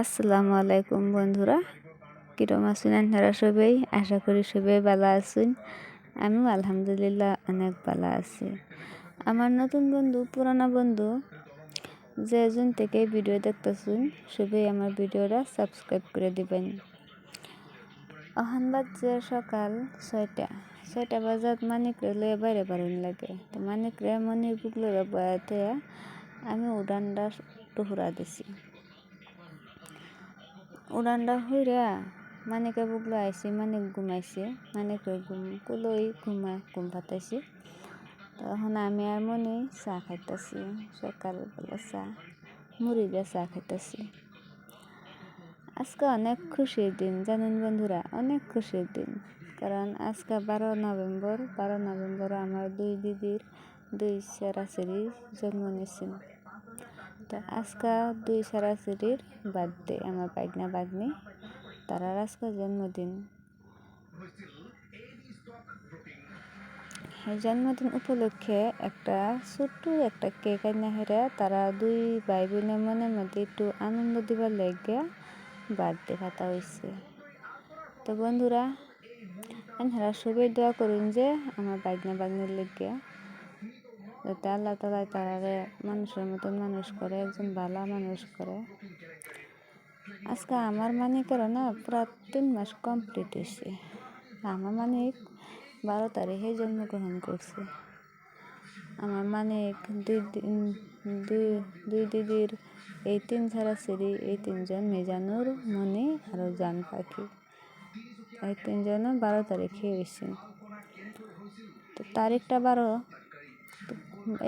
আসসালামু আলাইকুম বন্ধুরা। কিরম আছেন আপনারা সবাই? আশা করি সবাই ভালো আছেন। আমিও আলহামদুলিল্লাহ অনেক ভালো আছি। আমার নতুন বন্ধু, পুরানা বন্ধু যেজন থেকে ভিডিও দেখতেছেন, সবাই আমার ভিডিওটা সাবস্ক্রাইব করে দিবেন। অহান বাজছে সকাল ছয়টা। ছয়টা বাজাত মানিক রেলে বাইরে বারণ লাগে। তো মানিক রে মনির বুকলো বয়াতে আমি উড়ানটা টুহুরা দিছি। উড়ানটা হইরা মানিকে বুকলো আইসি মানিক ঘুমাইছে মানিকে ঘুম কুলোই ঘুমা ঘুম পাতাইছি তখন আমি আর মনে চা খাইতেছি সকালবেলা চা মুড়ি দিয়ে চা খাইতেছি আজকে অনেক খুশির দিন জানেন বন্ধুরা অনেক খুশির দিন কারণ আজকে বারো নভেম্বর বারো নভেম্বর আমার দুই দিদির দুই সেরাসেরি জন্ম নিয়েছেন তো আজকা দুই সেরাসেরির বার্থডে আমার বাগনা বাগনি তারা আজকে জন্মদিন। জন্মদিন উপলক্ষে একটা ছোট্ট একটা কেক আনে হেরে তারা দুই ভাই বোনের মনের মধ্যে একটু আনন্দ দিবার লেগে বার্থডে পাতা হয়েছে তো বন্ধুরা আমি আপনারা সবাই দোয়া করুন যে আমার বাগনা বাগনির লেগে যাতে আল্লাহ তালা তারারে মানুষের মতন মানুষ করে, একজন ভালো মানুষ করে। আজকে আমার মানিকেরও না পুরা তিন মাস কমপ্লিট হয়েছে। আমার মানিক বারো তারিখে জন্মগ্রহণ করছে। আমার মানিক দুই দিন, দুই দুই দিদির এই তিন ছাড়া সিঁড়ি, এই তিনজন মেজানুর, মনি আর জান পাখি। এই তিনজনও বারো তারিখে হয়েছে। তো তারিখটা বারো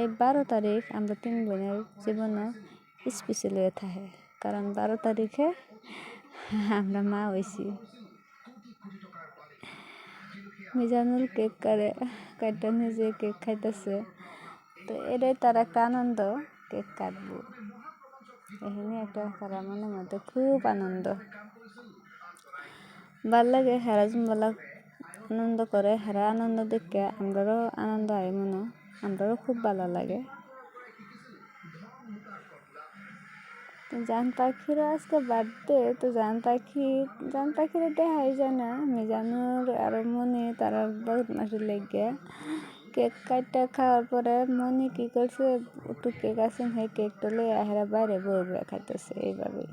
এই বারো তারিখ আমরা তিন বোনের জীবনে স্পেশাল হয়ে থাকে। কারণ বারো তারিখে আমরা মা হয়েছি। মিজানুর কেক কাটে কাটটা নিজে কেক খাইতেছে। তো এটাই তার একটা আনন্দ কেক কাটবো। এখানে একটা তারা মনের মধ্যে খুব আনন্দ। ভালো লাগে হেরা জুম্বালা আনন্দ করে, হেরা আনন্দ দেখে আমরারও আনন্দ হয় আমরারও খুব ভালো লাগে। জান পাখিরও আজকে বার্থডে তো জান পাখি, জান পাখিরও দেখাই যায় না মিজানুর আরও মনে, তারা বহুত মাসের লেগে। কেক কাটটা খাওয়ার পরে মনে কী করছে, একটু কেক আছে, সেই কেকটা লয়ে আহেরা বাইরে বয়ে খাইতেছে এইভাবেই।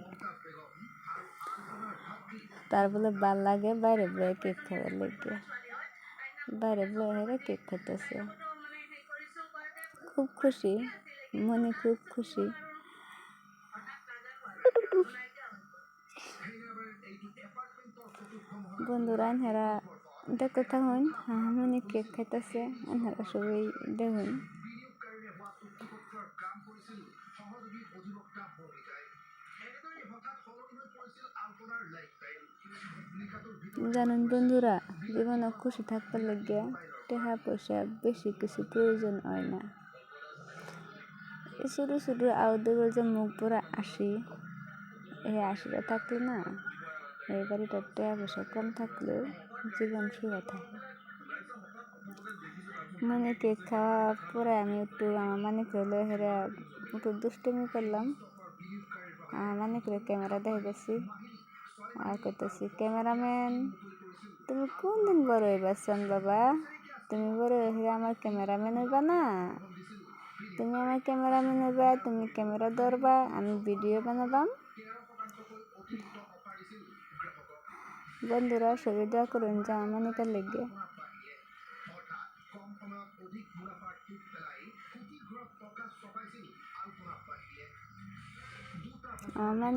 তার বলে, ভালো লাগে বাইরে বয়ে কেক খাওয়ার লেগে। বাইরে বয়ে হেরা কেক খাইতেছে। খুব খুশি, মনে খুব খুশি। বন্ধুরা হেরা দেখতে থাকুন। মনে কেক খাইতেছে হেরা সবাই দেখুন। জানেন বন্ধুরা, জীবনে খুশি থাকতে লাগিয়া টাকা পয়সা বেশি কিছু প্রয়োজন হয় না। ছোটো ছোটো আউদগুলো যে মুখ পরে আসি এই আশিটা থাকলে না, এই বাড়িটার টাকা পয়সা কম থাকলেও জীবন সুখে থাকে। মানে কেক খাওয়ার পরে আমি একটু, আমার মানে খেলে হেরে একটু দুষ্টুমি করলাম। মানে করে ক্যামেরা দেখে গেছি আর করতেছি ক্যামেরাম্যান, তুমি কোন দিন বড় হইবাসন বাবা? তুমি বড় হয়ে আমার ক্যামেরাম্যান হইবা না? তুমি আমার ক্যামেরাম্যান হইবা তুমি ক্যামেরা ধরবা, আমি ভিডিও বানাবাম। বন্ধুরা, সুবিধা করুন যা আমার মানিকার লেগে। আমার